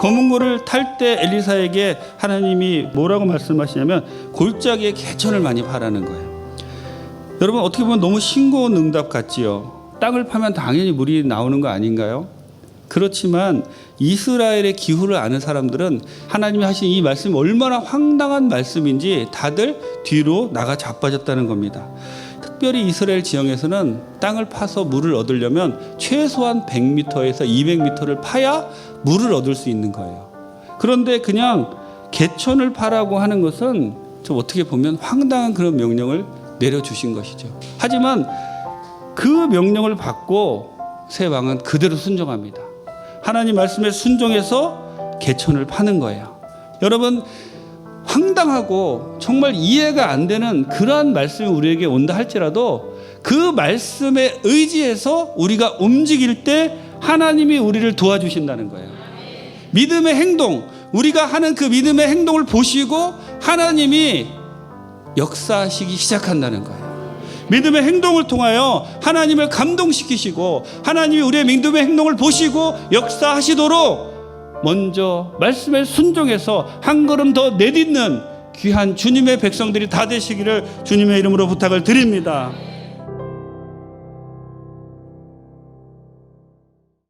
검은 고를 탈 때 엘리사에게 하나님이 뭐라고 말씀하시냐면 골짜기에 개천을 많이 파라는 거예요. 여러분 어떻게 보면 너무 싱거운 응답 같지요. 땅을 파면 당연히 물이 나오는 거 아닌가요? 그렇지만 이스라엘의 기후를 아는 사람들은 하나님이 하신 이 말씀이 얼마나 황당한 말씀인지 다들 뒤로 나가 자빠졌다는 겁니다. 특별히 이스라엘 지형에서는 땅을 파서 물을 얻으려면 최소한 100m에서 200m를 파야 물을 얻을 수 있는 거예요. 그런데 그냥 개천을 파라고 하는 것은 좀 어떻게 보면 황당한 그런 명령을 내려주신 것이죠. 하지만 그 명령을 받고 새 왕은 그대로 순종합니다. 하나님 말씀에 순종해서 개천을 파는 거예요. 여러분 황당하고 정말 이해가 안 되는 그러한 말씀이 우리에게 온다 할지라도 그 말씀에 의지해서 우리가 움직일 때 하나님이 우리를 도와주신다는 거예요. 믿음의 행동, 우리가 하는 그 믿음의 행동을 보시고 하나님이 역사하시기 시작한다는 거예요. 믿음의 행동을 통하여 하나님을 감동시키시고 하나님이 우리의 믿음의 행동을 보시고 역사하시도록 먼저 말씀에 순종해서 한 걸음 더 내딛는 귀한 주님의 백성들이 다 되시기를 주님의 이름으로 부탁을 드립니다.